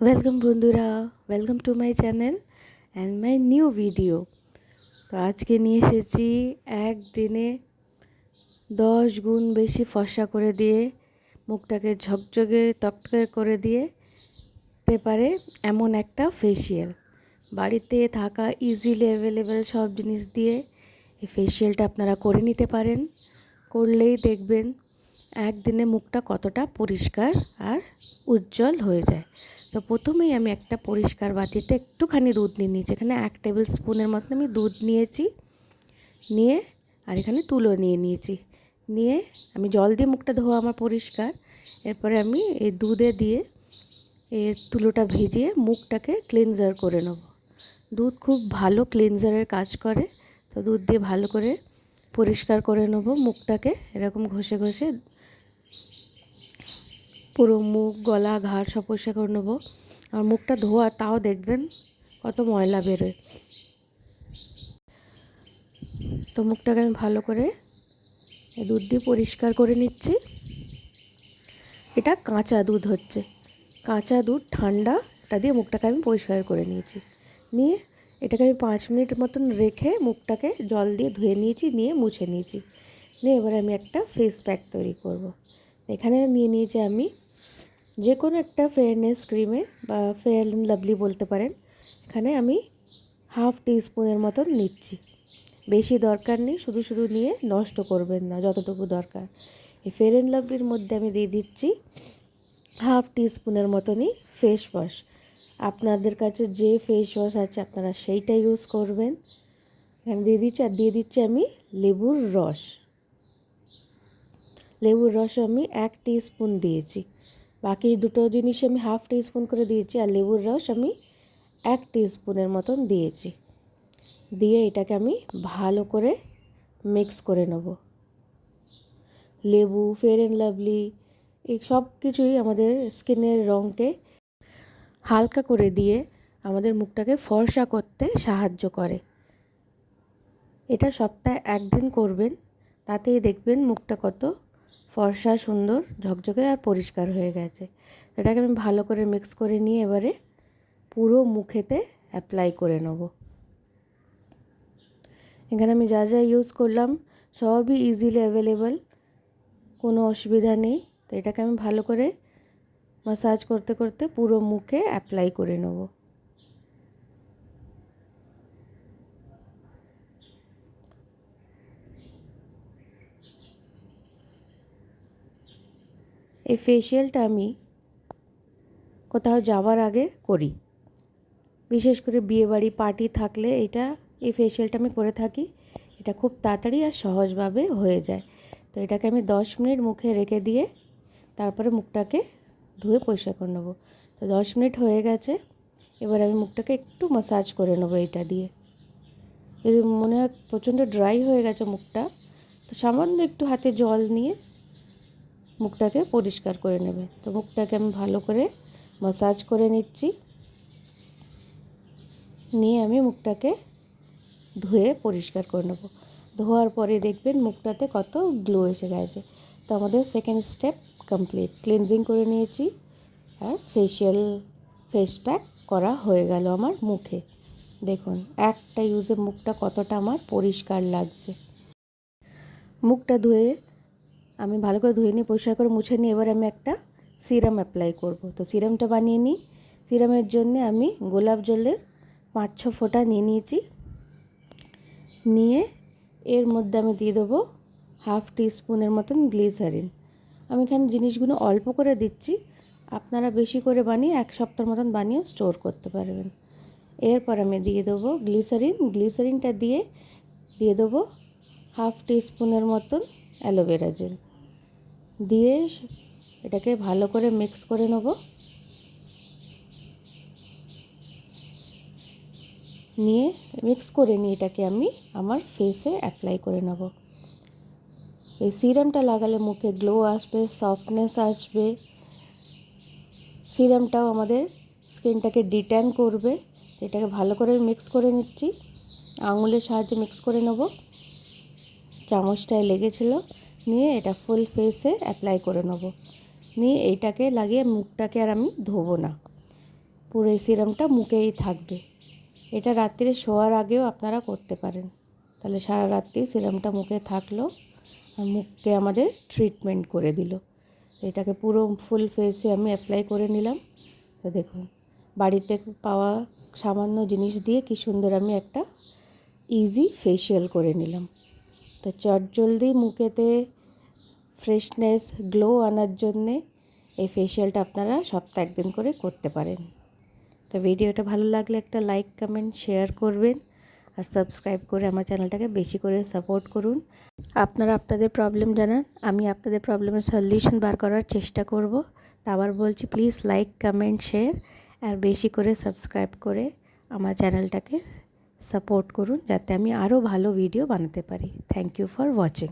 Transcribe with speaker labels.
Speaker 1: Welcome বন্ধুরা। Welcome to my channel and my new video তো আজকে নিয়ে এসেছি একদিনে দশ গুণ বেশি ফর্সা করে দিয়ে, মুখটাকে ঝকঝকে টকটকে করে দিয়ে তে পারে এমন একটা ফেসিয়াল বাড়িতে থাকা ইজিলি অ্যাভেলেবেল সব জিনিস দিয়ে এই ফেসিয়ালটা আপনারা করে নিতে পারেন, করলেই দেখবেন একদিনে মুখটা কতটা পরিষ্কার আর উজ্জ্বল হয়ে যায়। তো প্রথমেই আমি একটা পরিষ্কার বাটিতে একটুখানি দুধ নিয়ে নিয়েছি। এখানে এক টেবিল স্পুনের মতন আমি দুধ নিয়েছি, নিয়ে আর এখানে তুলো নিয়ে নিয়েছি। নিয়ে আমি জল দিয়ে মুখটা ধোয়া আমার পরিষ্কার। এরপরে আমি এই দুধে দিয়ে এই তুলোটা ভিজিয়ে মুখটাকে ক্লিনজার করে নেব। দুধ খুব ভালো ক্লিনজারের কাজ করে, তো দুধ দিয়ে ভালো করে পরিষ্কার করে নেব মুখটাকে। এরকম ঘষে ঘষে পুরো মুখ, গলা, ঘাড় সব পরিষ্কার করে নেব। আর মুখটা ধোয়া, তাও দেখবেন কত ময়লা বেরোয়। তো মুখটাকে আমি ভালো করে দুধ দিয়ে পরিষ্কার করে নিচ্ছি। এটা কাঁচা দুধ হচ্ছে। কাঁচা দুধ ঠান্ডা এটা দিয়ে মুখটাকে আমি পরিষ্কার করে নিয়েছি। নিয়ে এটাকে আমি পাঁচ মিনিট মতন রেখে মুখটাকে জল দিয়ে ধুয়ে নিয়েছি, নিয়ে মুছে নিয়েছি। নিয়ে এবার আমি একটা ফেস প্যাক তৈরি করব। এখানে নিয়ে নিয়েছি আমি যে কোনো একটা ফেয়ারনেস ক্রিমে বা ফেয়ার অ্যান্ড লাভলি বলতে পারেন, এখানে আমি হাফ টিস্পুনের মতন নিচ্ছি। বেশি দরকার নেই, শুধু শুধু নিয়ে নষ্ট করবেন না, যতটুকু দরকার। এই ফেয়ার অ্যান্ড লাভলির মধ্যে আমি দিয়ে দিচ্ছি হাফ টিস্পুনের মতনই ফেস ওয়াশ আপনাদের কাছে যে ফেস ওয়াশ আছে, আপনারা সেইটা ইউজ করবেন। এখানে দিয়ে দিচ্ছি, আর দিয়ে দিচ্ছি আমি লেবুর রস। লেবুর রস আমি এক স্পুন দিয়েছি। বাকি দুটো জিনিস আমি হাফ স্পুন করে দিয়েছি আর লেবুর রস আমি এক স্পুনের মতন দিয়েছি। দিয়ে এটাকে আমি ভালো করে মিক্স করে নেব। লেবু ফেয়ার অ্যান্ড লাভলি এই সব কিছুই আমাদের স্কিনের রঙকে হালকা করে দিয়ে আমাদের মুখটাকে ফর্সা করতে সাহায্য করে। এটা সপ্তাহে একদিন করবেন, তাতেই দেখবেন মুখটা কত ফর্সা, সুন্দর, ঝকঝকে আর পরিষ্কার হয়ে গেছে। এটাকে আমি ভালো করে মিক্স করে নিয়ে এবারে পুরো মুখেতে অ্যাপ্লাই করে নেব। এখানে আমি যা যা ইউজ করলাম সবই ইজিলি অ্যাভেলেবল কোনো অসুবিধা নেই। তো এটাকে আমি ভালো করে মাসাজ করতে করতে পুরো মুখে অ্যাপ্লাই করে নেব। এই ফেসিয়ালটা আমি কোথাও যাওয়ার আগে করি। বিশেষ করে বিয়েবাড়ি পার্টি থাকলে এটা, এই ফেসিয়ালটা আমি করে থাকি। এটা খুব তাড়াতাড়ি আর সহজভাবে হয়ে যায়। তো এটাকে আমি দশ মিনিট মুখে রেখে দিয়ে তারপরে মুখটাকে ধুয়ে পরিষ্কার করে নেব। তো দশ মিনিট হয়ে গেছে, এবার আমি মুখটাকে একটু মাসাজ করে নেব এটা দিয়ে। যদি মনে হয় প্রচণ্ড ড্রাই হয়ে গেছে মুখটা, তো সামান্য একটু হাতে জল নিয়ে মুখটাকে পরিষ্কার করে নেবে। তো মুখটাকে আমি ভালো করে মাসাজ করে নিচ্ছি। নিয়ে আমি মুখটাকে ধুয়ে পরিষ্কার করে নেব। ধোয়ার পরে দেখবেন মুখটাতে কত গ্লো এসে গেছে। তো আমাদের সেকেন্ড স্টেপ কমপ্লিট ক্লিনজিং করে নিয়েছি আর ফেসিয়াল ফেস প্যাক করা হয়ে গেল আমার মুখে। দেখুন, একটা ইউজে মুখটা কতটা আমার পরিষ্কার লাগছে। মুখটা ধুয়ে আমি ভালো করে ধুয়ে নিয়ে, পরিষ্কার করে মুছে নিয়ে এবার আমি একটা সিরাম অ্যাপ্লাই করব। তো সিরামটা বানিয়ে নিই। সিরামের জন্য আমি গোলাপ জলের পাঁচ ছ ফোঁটা নিয়ে নিয়েছি। নিয়ে এর মধ্যে আমি দিয়ে দেবো হাফ টিস্পুনের মতন গ্লিসারিন। আমি এখানে জিনিসগুলো অল্প করে দিচ্ছি। আপনারা বেশি করে বানিয়ে এক সপ্তাহ মতন বানিয়ে স্টোর করতে পারবেন। এরপর আমি দিয়ে দেবো গ্লিসারিন। গ্লিসারিনটা দিয়ে দিয়ে দেবো হাফ টিস্পুনের মতন অ্যালোভেরা জেল। দিয়ে এটাকে ভালো করে মিক্স করে নেব। নিয়ে মিক্স করে নিয়ে এটাকে আমি আমার ফেসে অ্যাপ্লাই করে নেব। এই সিরামটা লাগালে মুখে গ্লো আসবে সফটনেস আসবে। সিরামটাও আমাদের স্কিনটাকে ডিট্যান করবে। এটাকে ভালো করে মিক্স করে নিচ্ছি। আঙুলের সাহায্যে মিক্স করে নেব। চামচটায় লেগেছিলো। নিয়ে এটা ফুল ফেসে অ্যাপ্লাই করে নেব। নিয়ে এইটাকে লাগিয়ে মুখটাকে আর আমি ধোবো না। পুরো এই সিরামটা মুখেই থাকবে। এটা রাত্রে শোয়ার আগেও আপনারা করতে পারেন। তাহলে সারা রাত্রি সিরামটা মুখে থাকল মুখকে আমাদের ট্রিটমেন্ট করে দিল। এটাকে পুরো ফুল ফেসে আমি অ্যাপ্লাই করে নিলাম। তো দেখুন, বাড়িতে পাওয়া সামান্য জিনিস দিয়ে কি সুন্দর আমি একটা ইজি ফেসিয়াল করে নিলাম। তো চটজলদি মুখেতে ফ্রেশনেস গ্লো আনার জন্যে এই ফেসিয়ালটা আপনারা সপ্তাহে একদিন করে করতে পারেন। তো ভিডিওটা ভালো লাগলে একটা লাইক কমেন্ট শেয়ার করবেন আর সাবস্ক্রাইব করে আমার চ্যানেলটাকে বেশি করে সাপোর্ট করুন। আপনারা আপনাদের প্রবলেম জানান, আমি আপনাদের প্রবলেমের সলিউশন বার করার চেষ্টা করব। তা আবার বলছি প্লিজ লাইক কমেন্ট শেয়ার আর বেশি করে সাবস্ক্রাইব করে আমার চ্যানেলটাকে সাপোর্ট করুন যাতে আমি আরও ভালো ভিডিও বানাতে পারি। Thank you for watching